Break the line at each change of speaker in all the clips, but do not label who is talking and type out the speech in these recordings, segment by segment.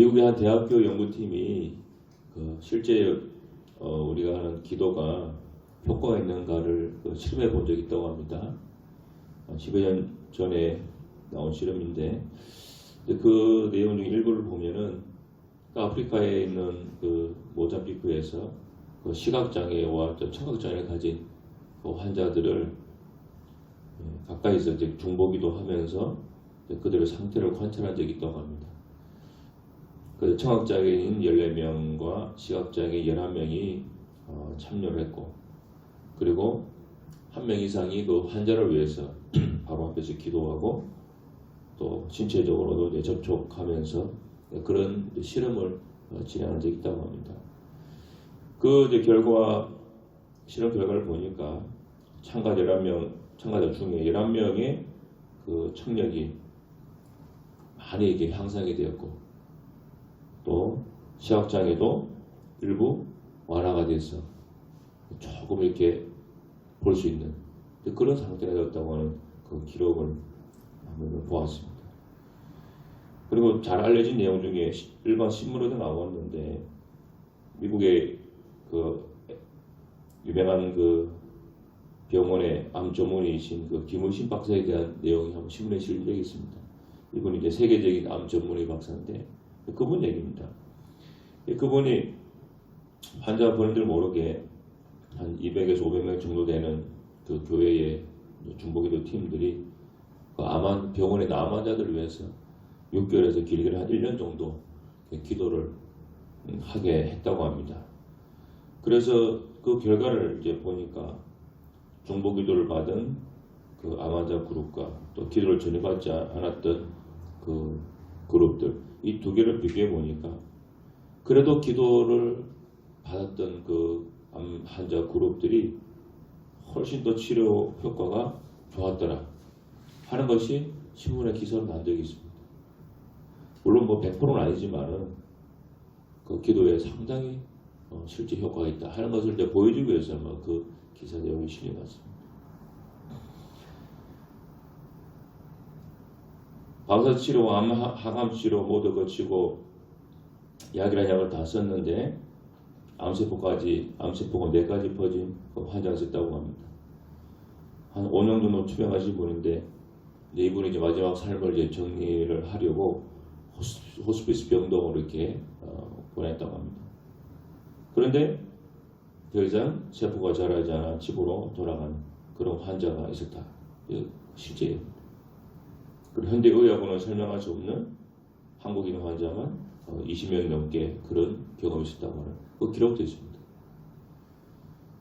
미국의 한 대학교 연구팀이 그 실제 어, 우리가 하는 기도가 효과가 있는가를 그 실험해 본 적이 있다고 합니다. 한 10여 년 전에 나온 실험인데 그 내용 중 일부를 보면은 그 아프리카에 있는 그 모자비크에서 그 시각장애와 또 청각장애를 가진 그 환자들을 예, 가까이서 이제 중보기도 하면서 그들의 상태를 관찰한 적이 있다고 합니다. 그 청각장애인 14명과 시각장애 11명이 어, 참여를 했고 그리고 한 명 이상이 그 환자를 위해서 바로 앞에서 기도하고 또 신체적으로도 이제 접촉하면서 그런 이제 실험을 어, 진행한 적이 있다고 합니다. 그 이제 결과 실험 결과를 보니까 참가자 11명, 참가자 중에 11명의 그 청력이 많이 이게 향상이 되었고 또 시각장애도 일부 완화가 돼서 조금 이렇게 볼 수 있는 그런 상태가 되었다고 하는 그 기록을 한번 보았습니다. 그리고 잘 알려진 내용 중에 시- 일반 신문에도 나왔는데 미국의 그 유명한 그 병원의 암 전문의이신 그 김우신 박사에 대한 내용이 한번 신문에 실린 적이 있습니다. 이분이 이제 세계적인 암 전문의 박사인데 그분 얘기입니다. 그분이 환자 본인들 모르게 한 200에서 500명 정도 되는 그 교회의 중보기도 팀들이 그 암환 병원의 암 환자들을 위해서 6개월에서 길게는 한 1년 정도 기도를 음, 하게 했다고 합니다. 그래서 그 결과를 이제 보니까 중보 기도를 받은 그 암 환자 그룹과 또 기도를 전혀 받지 않았던 그 그룹들 이 두 개를 비교해 보니까 그래도 기도를 받았던 그 암 환자 그룹들이 훨씬 더 치료 효과가 좋았더라 하는 것이 신문에 기사로 난 적이 있습니다. 물론 뭐 100%는 아니지만은 그 기도에 상당히 어, 실제 효과가 있다 하는 것을 이제 보여주기 위해서 아마 그 기사 내용이 실려났습니다. 방사 치료, 암, 하- 항암 치료 모두 거치고 약이라는 약을 다 썼는데 암세포까지 암세포가 네 가지 퍼진 그 환자가 있었다고 합니다. 한 5년 정도 투병하신 분인데 이제 이분이 이제 마지막 삶을 이제 정리를 하려고 호스- 호스 피스 병동으로 이렇게 어, 보냈다고 합니다. 그런데 더 이상 세포가 자라지 않아 집으로 돌아간 그런 환자가 있었다. 실제예요. 그리고 현대 의학으로는 설명할 수 없는 한국인 환자만 어, 20명 넘게 그런 경험이 있었다고 하는 그 기록도 있습니다.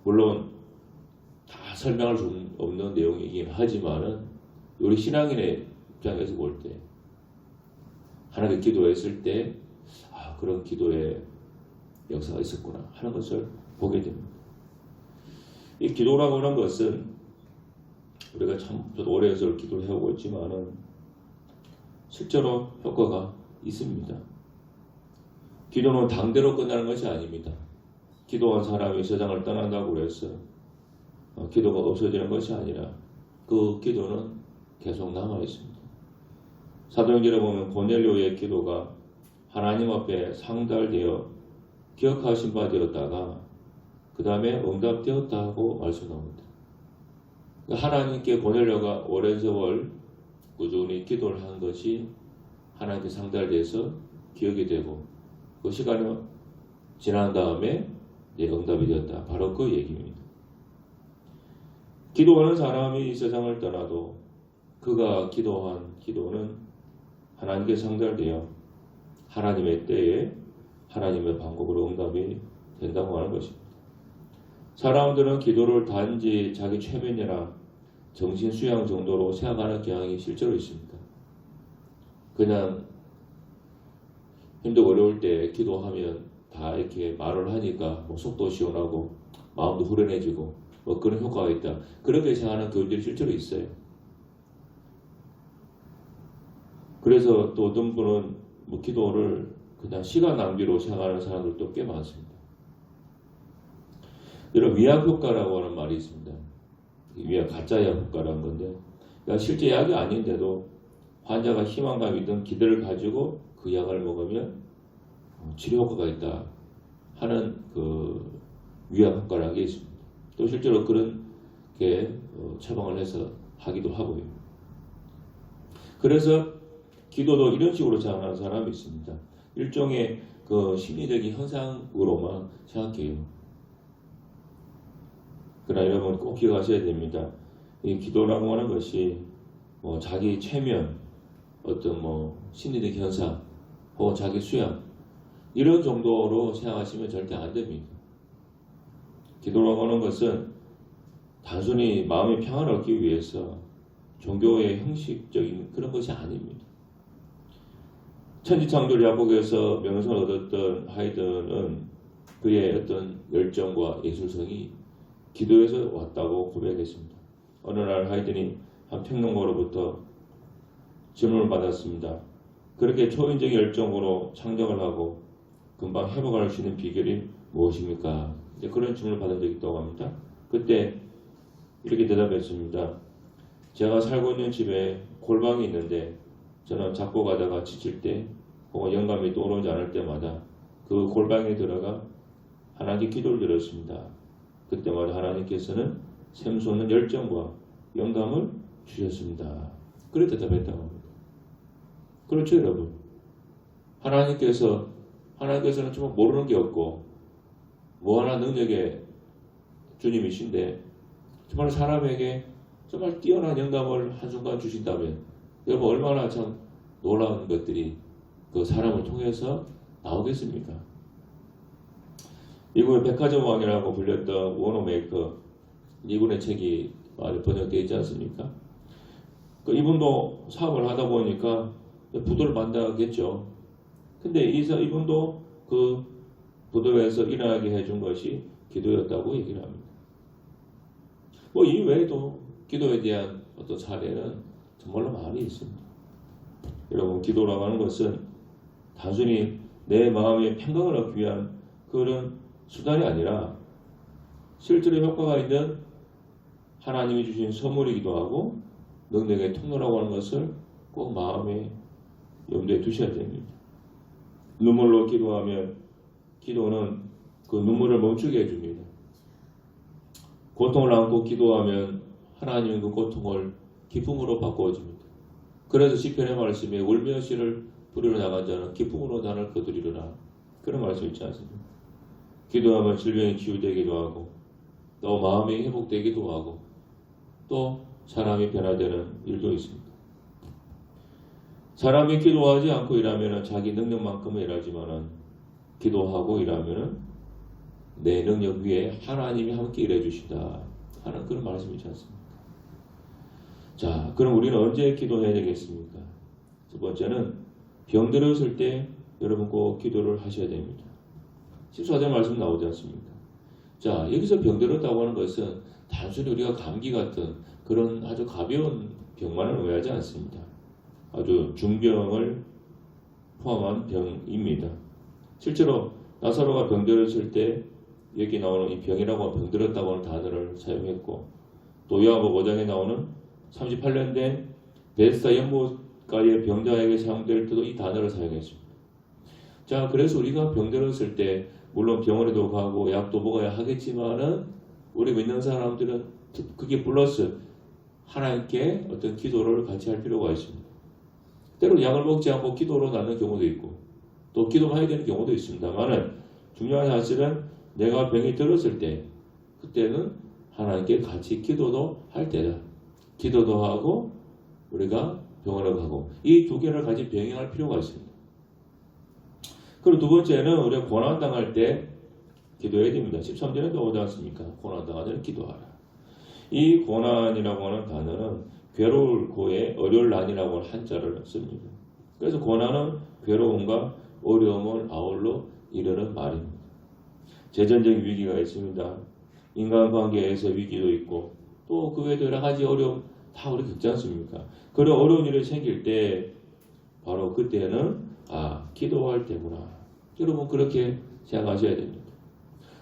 물론 다 설명할 수 없는 내용이긴 하지만은 우리 신앙인의 입장에서 볼 때 하나님께 기도했을 때 아, 그런 기도의 역사가 있었구나 하는 것을 보게 됩니다. 이 기도라고 하는 것은 우리가 참 오래 해서 기도를 해오고 있지만은 실제로 효과가 있습니다. 기도는 당대로 끝나는 것이 아닙니다. 기도한 사람이 세상을 떠난다고 해서 어, 기도가 없어지는 것이 아니라 그 기도는 계속 남아 있습니다. 사도행전에 보면 고넬료의 기도가 하나님 앞에 상달되어 기억하신 바 되었다가 그 다음에 응답되었다고 말씀 나옵니다. 하나님께 고넬료가 오랜 세월 꾸준히 기도를 한 것이 하나님께 상달돼서 기억이 되고 그 시간이 지난 다음에 이제 응답이 되었다. 바로 그 얘기입니다. 기도하는 사람이 이 세상을 떠나도 그가 기도한 기도는 하나님께 상달되어 하나님의 때에 하나님의 방법으로 응답이 된다고 하는 것입니다. 사람들은 기도를 단지 자기 최면이나 정신 수양 정도로 생각하는 경향이 실제로 있습니다. 그냥 힘들고 어려울 때 기도하면 다 이렇게 말을 하니까 뭐 속도 시원하고 마음도 후련해지고 뭐 그런 효과가 있다. 그렇게 생각하는 교인들이 실제로 있어요. 그래서 또 어떤 분은 뭐 기도를 그냥 시간 낭비로 생각하는 사람들도 꽤 많습니다. 이런 위약 효과라고 하는 말이 있습니다. 위약 가짜 약 효과라는 건데 그러니까 실제 약이 아닌데도 환자가 희망감 있던 기대를 가지고 그 약을 먹으면 어, 치료 효과가 있다 하는 그 위약 효과라는 게 있습니다. 또 실제로 그런 게 어, 처방을 해서 하기도 하고요. 그래서 기도도 이런 식으로 생각하는 사람이 있습니다. 일종의 그 심리적인 현상으로만 생각해요. 그러나 여러분 꼭 기억하셔야 됩니다. 이 기도라고 하는 것이 뭐 자기 최면, 어떤 뭐 심리적 현상, 혹은 자기 수양 이런 정도로 생각하시면 절대 안 됩니다. 기도라고 하는 것은 단순히 마음의 평안을 얻기 위해서 종교의 형식적인 그런 것이 아닙니다. 천지창조를 약복에서 명성을 얻었던 하이든은 그의 어떤 열정과 예술성이 기도에서 왔다고 고백했습니다. 어느 날 하이든이 한 평론가로부터 질문을 받았습니다. 그렇게 초인적 열정으로 창작을 하고 금방 회복할 수 있는 비결이 무엇입니까? 그런 질문을 받은 적이 있다고 합니다. 그때 이렇게 대답했습니다. 제가 살고 있는 집에 골방이 있는데 저는 작곡하다가 지칠 때 혹은 영감이 떠오르지 않을 때마다 그 골방에 들어가 하나님께 기도를 드렸습니다. 그때마다 하나님께서는 샘솟는 열정과 영감을 주셨습니다. 그래 대답했다고 합니다. 그렇죠 여러분. 하나님께서 하나님께서는 정말 모르는 게 없고 무한한 능력의 주님이신데 정말 사람에게 정말 뛰어난 영감을 한순간 주신다면 여러분 얼마나 참 놀라운 것들이 그 사람을 통해서 나오겠습니까? 미국의 백화점 왕이라고 불렸던 워너 메이커 이분의 책이 번역되어 있지 않습니까? 그 이분도 사업을 하다 보니까 부도를 만나겠죠. 근데 이 사- 이분도 그 부도에서 일어나게 해준 것이 기도였다고 얘기를 합니다. 뭐 이 외에도 기도에 대한 어떤 사례는 정말로 많이 있습니다. 여러분 기도라고 하는 것은 단순히 내 마음의 평강을 얻기 위한 그런 수단이 아니라 실제로 효과가 있는 하나님이 주신 선물이기도 하고 능력의 통로라고 하는 것을 꼭 마음에 염두에 두셔야 됩니다. 눈물로 기도하면 기도는 그 눈물을 멈추게 해줍니다. 고통을 안고 기도하면 하나님은 그 고통을 기쁨으로 바꿔줍니다. 그래서 시편의 말씀에 울며 씨를 부리러 나간 자는 기쁨으로 단을 거두리라 그런 말씀 있지 않습니까? 기도하면 질병이 치유되기도 하고 또 마음이 회복되기도 하고 또 사람이 변화되는 일도 있습니다. 사람이 기도하지 않고 일하면 자기 능력만큼은 일하지만은 기도하고 일하면은 내 능력 위에 하나님이 함께 일해 주시다 하는 그런 말씀이 있지 않습니까? 자, 그럼 우리는 언제 기도해야 되겠습니까? 첫 번째는 병들었을 때 여러분 꼭 기도를 하셔야 됩니다. 14절 말씀 나오지 않습니까? 자, 여기서 병들었다고 하는 것은 단순히 우리가 감기 같은 그런 아주 가벼운 병만을 의미하지 않습니다. 아주 중병을 포함한 병입니다. 실제로 나사로가 병들었을 때 여기 나오는 이 병이라고 병들었다고 하는 단어를 사용했고 또 요한복 5장에 나오는 38년 된 베스다 연못가의 병자에게 사용될 때도 이 단어를 사용했습니다. 자, 그래서 우리가 병들었을 때 물론 병원에도 가고 약도 먹어야 하겠지만은 우리 믿는 사람들은 그게 플러스 하나님께 어떤 기도를 같이 할 필요가 있습니다. 때로 약을 먹지 않고 기도로 낫는 경우도 있고 또 기도만 해야 되는 경우도 있습니다만은 중요한 사실은 내가 병이 들었을 때 그때는 하나님께 같이 기도도 할 때다. 기도도 하고 우리가 병원에 가고 이 두 개를 같이 병행할 필요가 있습니다. 그리고 두 번째는 우리가 고난 당할 때 기도해야 됩니다. 13절에 나오지 않습니까? 고난 당할 때는 기도하라. 이 고난이라고 하는 단어는 괴로울 고에 어려울 난이라고 하는 한자를 씁니다. 그래서 고난은 괴로움과 어려움을 아울러 이르는 말입니다. 재정적인 위기가 있습니다. 인간관계에서 위기도 있고 또 그 외에도 여러 가지 어려움 다 우리 겪지 않습니까? 그런 어려운 일이 생길 때 바로 그때는 아 기도할 때구나. 여러분 그렇게 생각하셔야 됩니다.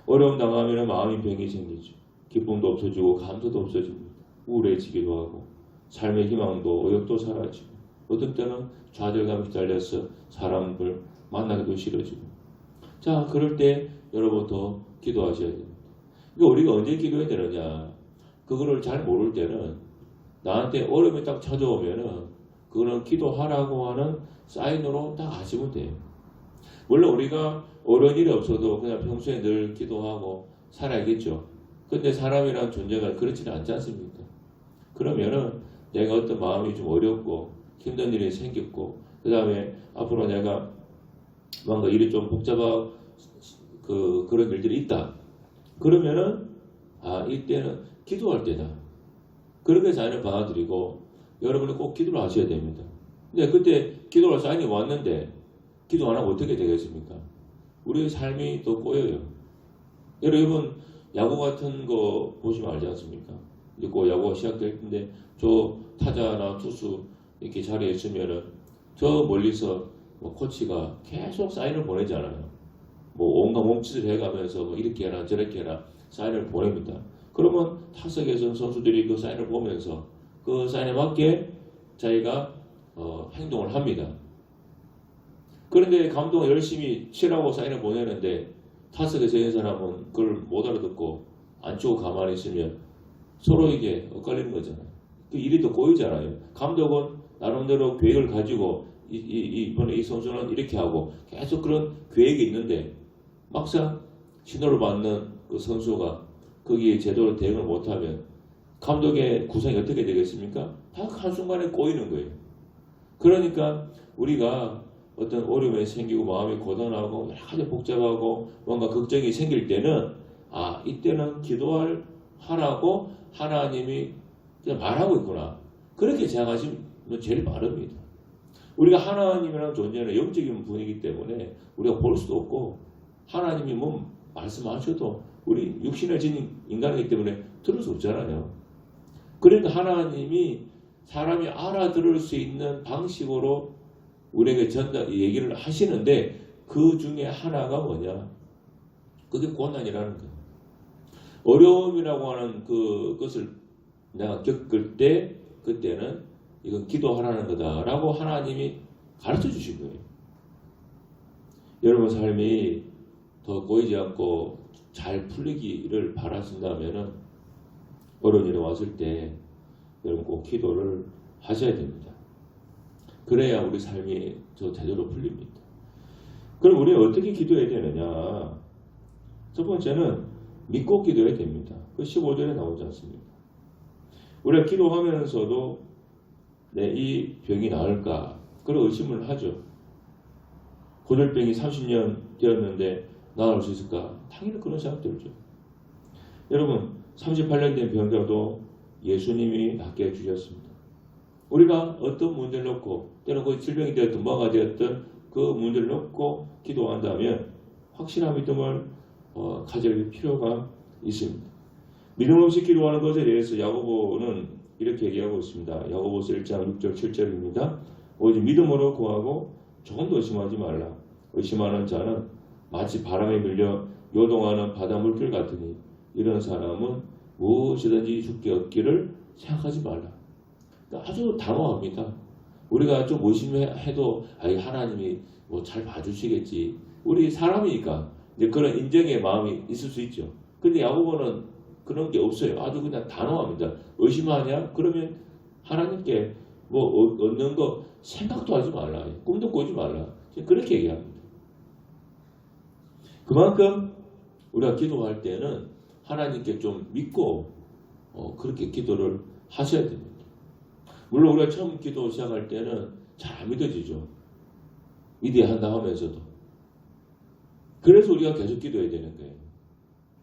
어려움 당하면 마음이 병이 생기죠. 기쁨도 없어지고 감사도 없어집니다. 우울해지기도 하고 삶의 희망도 의욕도 사라지고 어떤 때는 좌절감이 달려서 사람을 만나기도 싫어지고 자, 그럴 때 여러분 더 기도하셔야 됩니다. 그러니까 우리가 언제 기도해야 되느냐? 그거를 잘 모를 때는 나한테 어려움이 딱 찾아오면은 그거는 기도하라고 하는 사인으로 딱 아시면 돼요. 물론 우리가 어려운 일이 없어도 그냥 평소에 늘 기도하고 살아야겠죠. 근데 사람이란 존재가 그렇지는 않지 않습니까? 그러면은 내가 어떤 마음이 좀 어렵고 힘든 일이 생겼고 그 다음에 앞으로 내가 뭔가 일이 좀 복잡한 그 그런 일들이 있다. 그러면은 아 이때는 기도할 때다. 그렇게 사인을 받아들이고 여러분이 꼭 기도를 하셔야 됩니다. 근데 그때 기도할 사인이 왔는데 기도 안 하면 어떻게 되겠습니까? 우리의 삶이 더 꼬여요. 여러분 야구 같은 거 보시면 알지 않습니까? 이제 그 야구가 시작될 텐데 저 타자나 투수 이렇게 자리에 있으면은 저 멀리서 뭐 코치가 계속 사인을 보내잖아요. 뭐 온갖 몸짓을 해가면서 뭐 이렇게 해라 저렇게 해라 사인을 보냅니다. 그러면 타석에서 선수들이 그 사인을 보면서 그 사인에 맞게 자기가 어, 행동을 합니다. 그런데 감독은 열심히 치라고 사인을 보내는데 타석에 서 있는 사람은 그걸 못 알아듣고 안 치고 가만히 있으면 서로 이게 엇갈리는 거잖아요. 그 일이 더 꼬이잖아요. 감독은 나름대로 계획을 가지고 이, 이, 이번에 이 선수는 이렇게 하고 계속 그런 계획이 있는데 막상 신호를 받는 그 선수가 거기에 제대로 대응을 못하면 감독의 구성이 어떻게 되겠습니까? 다 한순간에 꼬이는 거예요. 그러니까 우리가 어떤 어려움이 생기고 마음이 고단하고 여러 가지 복잡하고 뭔가 걱정이 생길 때는 아 이때는 기도할 하라고 하나님이 말하고 있구나 그렇게 생각하시면 제일 빠릅니다. 우리가 하나님이라는 존재는 영적인 분이기 때문에 우리가 볼 수도 없고 하나님이 뭐 말씀하셔도 우리 육신을 지닌 인간이기 때문에 들을 수 없잖아요. 그러니까 하나님이 사람이 알아들을 수 있는 방식으로 우리에게 전달 얘기를 하시는데 그 중에 하나가 뭐냐? 그게 고난이라는 거예요. 어려움이라고 하는 그 것을 내가 겪을 때 그때는 이건 기도하라는 거다라고 하나님이 가르쳐 주신 거예요. 여러분 삶이 더 꼬이지 않고 잘 풀리기를 바라신다면은 어려운 일이 왔을 때 여러분 꼭 기도를 하셔야 됩니다. 그래야 우리 삶이 저 제대로 풀립니다. 그럼 우리는 어떻게 기도해야 되느냐? 첫 번째는 믿고 기도해야 됩니다. 그 15절에 나오지 않습니까? 우리가 기도하면서도 내 이 병이 나을까? 그런 의심을 하죠. 고열병이 30년 되었는데 나을 수 있을까? 당연히 그런 생각 들죠. 여러분, 38년 된 병자도 예수님이 낫게 해주셨습니다. 우리가 어떤 문제를 놓고 때로 그 질병이 되었든 뭐가 되었든 그 문제를 놓고 기도한다면 확실한 믿음을 어, 가질 필요가 있습니다. 믿음 없이 기도하는 것에 대해서 야고보는 이렇게 얘기하고 있습니다. 야고보서 1장 6절 7절입니다. 오직 믿음으로 구하고 조금도 의심하지 말라. 의심하는 자는 마치 바람에 밀려 요동하는 바다 물길 같으니 이런 사람은 무엇이든지 죽게 얻기를 생각하지 말라. 그러니까 아주 단호합니다. 우리가 좀 의심해도 아이 하나님이 뭐 잘 봐주시겠지. 우리 사람이니까 이제 그런 인정의 마음이 있을 수 있죠. 근데 야고보는 그런 게 없어요. 아주 그냥 단호합니다. 의심하냐? 그러면 하나님께 뭐 얻- 얻는 거 생각도 하지 말라. 꿈도 꾸지 말라. 그렇게 얘기합니다. 그만큼 우리가 기도할 때는 하나님께 좀 믿고 어, 그렇게 기도를 하셔야 됩니다. 물론 우리가 처음 기도 시작할 때는 잘 안 믿어지죠. 믿어야 한다 하면서도. 그래서 우리가 계속 기도해야 되는 거예요.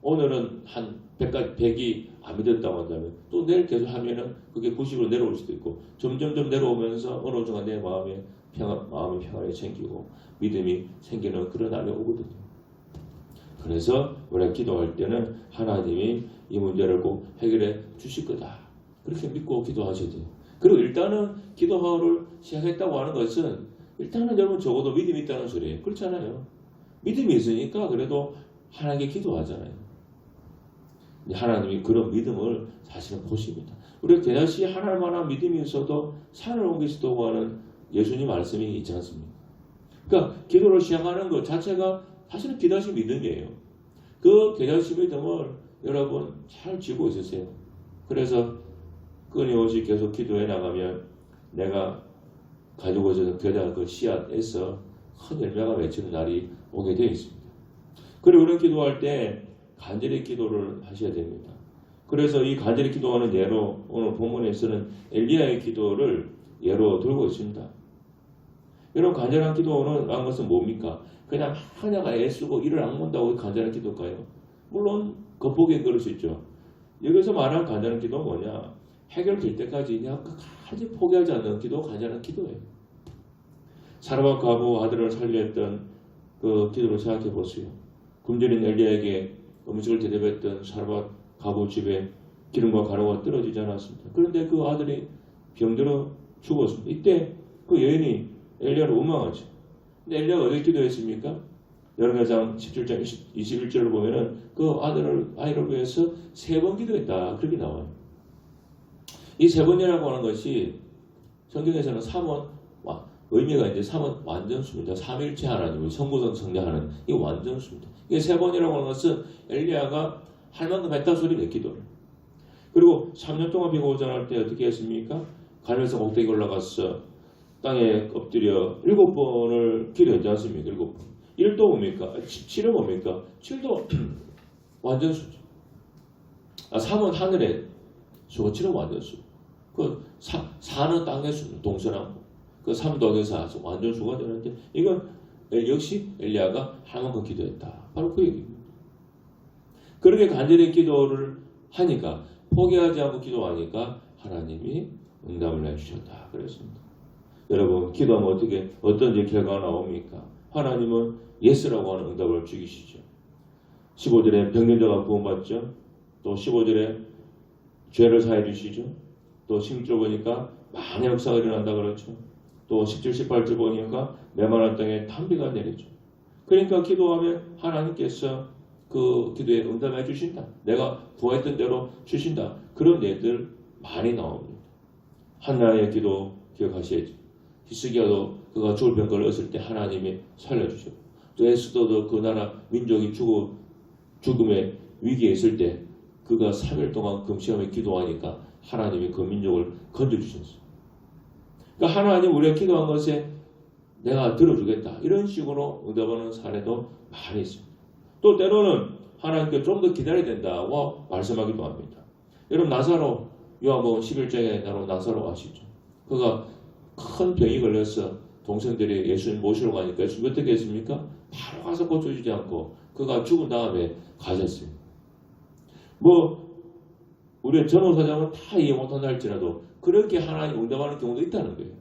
오늘은 한 100까지 100이 안 믿었다고 한다면 또 내일 계속 하면은 그게 90으로 내려올 수도 있고 점점점 내려오면서 어느 순간 내 마음에 평안, 마음의 평안이 생기고 믿음이 생기는 그런 날이 오거든요. 그래서 우리가 기도할 때는 하나님이 이 문제를 꼭 해결해 주실 거다. 그렇게 믿고 기도하셔야 돼요. 그리고 일단은 기도를 시작했다고 하는 것은 일단은 여러분 적어도 믿음이 있다는 소리예요. 그렇잖아요. 믿음이 있으니까 그래도 하나님께 기도하잖아요. 하나님이 그런 믿음을 사실은 보십니다. 우리가 대다시 하나님 만한 믿음이 있어도 산을 옮기시다고 하는 예수님 말씀이 있지 않습니까? 그러니까 기도를 시작하는 것 자체가 사실은 기다신 믿음이에요. 그 기다신 믿음을 여러분 잘 쥐고 있으세요. 그래서 끊임없이 계속 기도해 나가면 내가 가지고 있었던 겨자 그 씨앗에서 큰 열매가 맺히는 날이 오게 되어 있습니다. 그리고 우리는 기도할 때 간절히 기도를 하셔야 됩니다. 그래서 이 간절히 기도하는 예로 오늘 본문에서는 엘리야의 기도를 예로 들고 있습니다. 여러분 간절한 기도는 한 것은 뭡니까? 그냥 하나가 애쓰고 이를 악문다고 간절한 기도일까요? 물론 겉보기에 그럴 수 있죠. 여기서 말하는 간절한 기도는 뭐냐? 해결될 때까지 그냥 끝까지 포기하지 않는 기도가 간절한 기도예요. 사라밧 과부 아들을 살려했던 그 기도를 생각해 보세요. 굶주린 엘리야에게 음식을 대접했던 사라밧 과부 집에 기름과 가루가 떨어지지 않았습니다. 그런데 그 아들이 병들어 죽었습니다. 이때 그 여인이 엘리야를 원망하죠. 근데 엘리야가 어디 기도했습니까? 열왕기상 17장 20, 21절을 보면은 그 아들을 아이를 위해서 세 번 기도했다 그렇게 나와요. 이 세 번이라고 하는 것이 성경에서는 삼원 와, 의미가 이제 삼원 완전수입니다. 삼일체 하나님을 성부성 성자하는 이 완전수입니다. 이게 세 번이라고 하는 것은 엘리야가 할 만큼 했다 소리네 기도를. 그리고 3년 동안 비가 오전할 때 어떻게 했습니까? 갈면서 꼭대기 올라가서 땅에 엎드려 일곱 번을 기도했지 않습니까? 일곱 번. 1도 뭡니까? 7은 뭡니까? 7도 완전수죠. 아, 3은 하늘의 수고 7은 완전수. 그 4, 4는 땅의 수, 동서남북. 그3 더하기 4, 완전수가 되는데 이건 역시 엘리야가 하만큼 기도했다. 바로 그 얘기입니다. 그렇게 간절히 기도를 하니까 포기하지 않고 기도하니까 하나님이 응답을 해주셨다. 그랬습니다. 여러분 기도하면 어떻게 어떤 결과가 나옵니까? 하나님은 예스라고 하는 응답을 주기시죠. 15절에 병년자가 구원받죠. 또 15절에 죄를 사해 주시죠. 또 16절 보니까 많은 역사가 일어난다 그렇죠. 또 17, 18절 보니까 메마른 땅에 탄비가 내리죠. 그러니까 기도하면 하나님께서 그 기도에 응답해 주신다. 내가 구했던 대로 주신다. 그런 예들 많이 나옵니다. 한나의 기도 기억하셔야죠. 히스기야도 그가 죽을 병 걸렸을 때 하나님이 살려주셨고 또 에스더도 그 나라 민족이 죽어, 죽음의 위기에 있을 때 그가 3일 동안 금시험에 기도하니까 하나님이 그 민족을 건져주셨어요. 그러니까 하나님 우리가 기도한 것에 내가 들어주겠다. 이런 식으로 응답하는 사례도 많이 있습니다. 또 때로는 하나님께 좀 더 기다려야 된다고 말씀하기도 합니다. 여러분 나사로 요한복음 11장에 나로 나사로 아시죠? 그가 큰 병이 걸려서 동생들이 예수님 모시러 가니까 예수님 어떻게 했습니까? 바로 가서 고쳐주지 않고 그가 죽은 다음에 가셨어요. 뭐 우리의 전호사장은 다 이해 못한다 할지라도 그렇게 하나님 응답하는 경우도 있다는 거예요.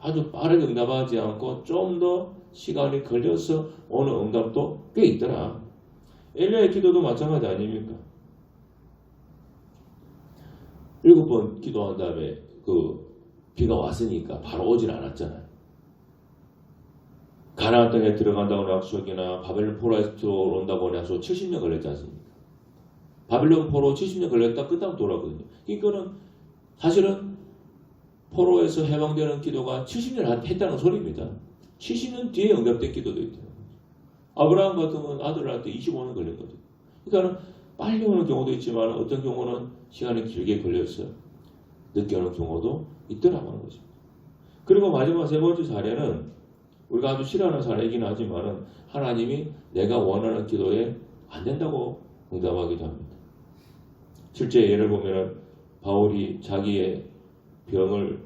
아주 빠르게 응답하지 않고 좀 더 시간이 걸려서 오는 응답도 꽤 있더라. 엘리야의 기도도 마찬가지 아닙니까? 일곱 번 기도한 다음에 그 비가 왔으니까 바로 오질 않았잖아요. 가나안 땅에 들어간다고 약속이나 바벨론 포로에서 들어온다고 약속 70년 걸렸지 않습니까? 바벨론 포로 70년 걸렸다 끝나면 돌아거든요. 이거는 사실은 포로에서 해방되는 기도가 70년 했다는 소리입니다. 70년 뒤에 응답된 기도도 있대요. 아브라함 같은 건 아들한테 25년 걸렸거든요. 그러니까 빨리 오는 경우도 있지만 어떤 경우는 시간이 길게 걸려서 늦게 오는 경우도 있더라고 하는 것입니다. 그리고 마지막 세 번째 사례는 우리가 아주 싫어하는 사례이긴 하지만 하나님이 내가 원하는 기도에 안 된다고 응답하기도 합니다. 실제 예를 보면 바울이 자기의 병을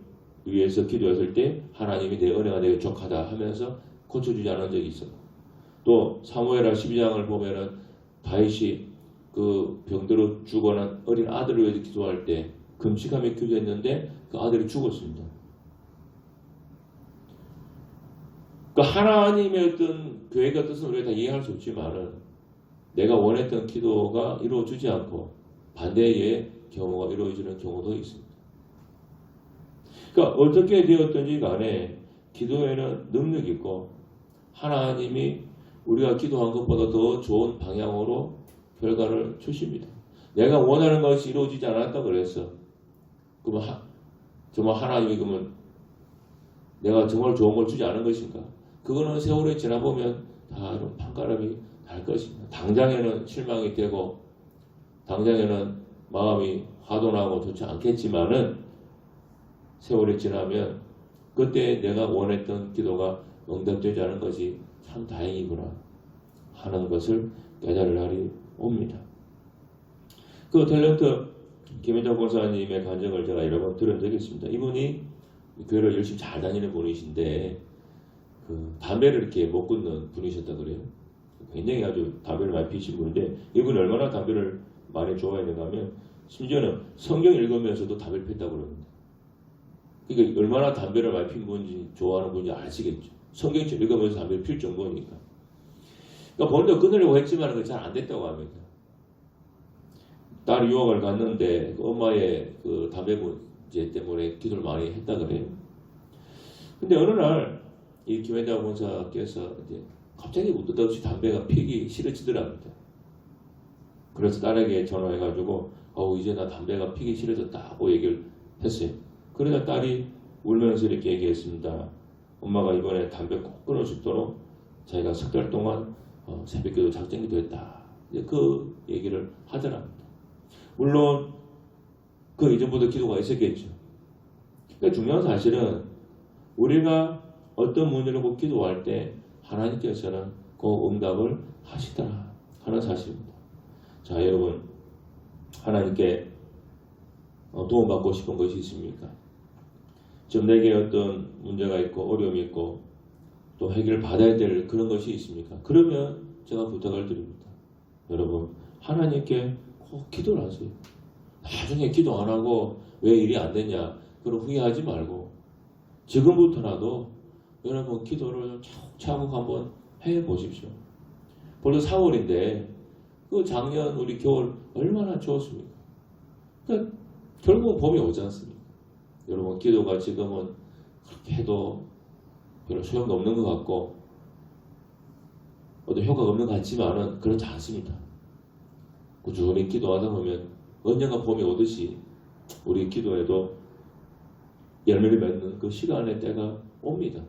위해서 기도했을 때 하나님이 내 은혜가 내게 족하다 하면서 고쳐주지 않은 적이 있어. 또 사무엘하 12장을 보면은 다윗이 그 병들어 죽어난 어린 아들을 위해서 기도할 때 금식하며 기도했는데 그 아들이 죽었습니다. 그 하나님의 어떤 계획과 뜻은 우리가 다 이해할 수 없지만은 내가 원했던 기도가 이루어지지 않고 반대의 경우가 이루어지는 경우도 있습니다. 그러니까 어떻게 되었든지 간에 기도에는 능력이 있고 하나님이 우리가 기도한 것보다 더 좋은 방향으로 결과를 주십니다. 내가 원하는 것이 이루어지지 않았다 그래서 그러면 하, 정말 하나님이 그러면 내가 정말 좋은 걸 주지 않은 것인가? 그거는 세월이 지나보면 다 이런 판가름이 날 것입니다. 당장에는 실망이 되고 당장에는 마음이 화도 나고 좋지 않겠지만은 세월이 지나면 그때 내가 원했던 기도가 응답되지 않은 것이 참 다행이구나 하는 것을 깨달을 날이 옵니다. 그 탤런트 김현정 권사님의 간증을 제가 여러 번 들은 적이 있습니다. 이분이 교회를 열심히 잘 다니는 분이신데 그 담배를 이렇게 못 끊는 분이셨다 그래요. 굉장히 아주 담배를 많이 피신 분인데 이분이 얼마나 담배를 많이 좋아했는가 하면 심지어는 성경 읽으면서도 담배를 폈다고 그럽니다. 그러니까 얼마나 담배를 많이 핀 분인지 좋아하는 분인지 아시겠죠. 성경 읽으면서 담배를 필 정도니까. 그러니까 본인도 끊으려고 했지만 그게 잘 안 됐다고 합니다. 딸 유학을 갔는데 그 엄마의 그 담배 문제 때문에 기도를 많이 했다 그래요. 근데 어느 날 이 김현장 권사께서 이제 갑자기 느닷없이 담배가 피기 싫어지더랍니다. 그래서 딸에게 전화해가지고 어우 이제 나 담배가 피기 싫어졌다고 얘기를 했어요. 그러자 딸이 울면서 이렇게 얘기했습니다. 엄마가 이번에 담배 꼭 끊을 수 있도록 자기가 석 달 동안 어, 새벽기도 작정기도 했다. 그 얘기를 하더랍니다. 물론 그 이전부터 기도가 있었겠죠. 그러니까 중요한 사실은 우리가 어떤 문제를 꼭 기도할 때 하나님께서는 그 응답을 하시더라 하는 사실입니다. 자 여러분 하나님께 어, 도움받고 싶은 것이 있습니까? 지금 내게 어떤 문제가 있고 어려움이 있고 또 해결 받아야 될 그런 것이 있습니까? 그러면 제가 부탁을 드립니다. 여러분 하나님께 꼭 기도를 하세요. 나중에 기도 안 하고 왜 일이 안 됐냐 그런 후회하지 말고 지금부터라도 여러분 기도를 차곡차곡 한번 해 보십시오. 벌써 4월인데 그 작년 우리 겨울 얼마나 좋았습니까? 그러니까 결국은 봄이 오지 않습니까? 여러분 기도가 지금은 그렇게 해도 별로 소용도 없는 것 같고 어떤 효과가 없는 것 같지만은 그렇지 않습니다. 꾸준히 기도하다 보면 언젠가 봄이 오듯이 우리 기도에도 열매를 맺는 그 시간의 때가 옵니다.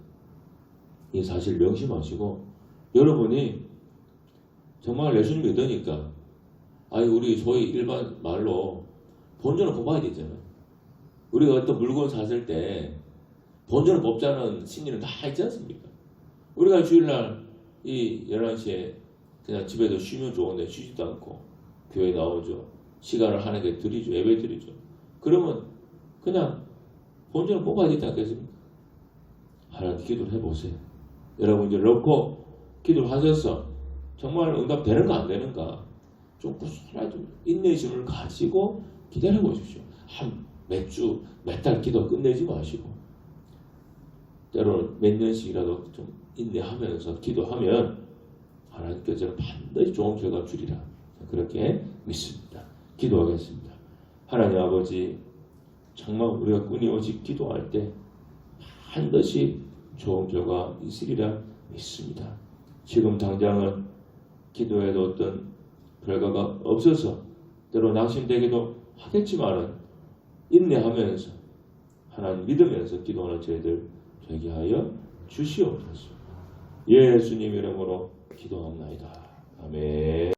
이 사실 명심하시고 여러분이 정말 예수님 믿으니까 아니 우리 소위 일반 말로 본전을 뽑아야 되잖아요. 우리가 어떤 물건 샀을 때 본전을 뽑자는 심리는 다 있지 않습니까? 우리가 주일날 이 11시에 그냥 집에서 쉬면 좋은데 쉬지도 않고 교회 나오죠. 시간을 하나님께 드리죠. 예배 드리죠. 그러면 그냥 본전을 뽑아야 되지 않겠습니까? 하나님 기도를 해보세요. 여러분 이제 넣고 기도를 하셔서 정말 응답 되는가 안 되는가 좀 꾸준하게 좀 인내심을 가지고 기다려 보십시오. 한 몇 주, 몇 달 기도 끝내지 마시고 때로는 몇 년씩이라도 좀 인내하면서 기도하면 하나님께서는 반드시 좋은 결과 주리라 그렇게 믿습니다. 기도하겠습니다. 하나님 아버지 정말 우리가 끊임없이 기도할 때 반드시 좋은 결과 있으리라 믿습니다. 지금 당장은 기도에도 어떤 결과가 없어서 때로 낙심되기도 하겠지만은 인내하면서 하나님 믿으면서 기도하는 저희들 되게 하여 주시옵소서. 예수님 이름으로 기도합나이다. 아멘.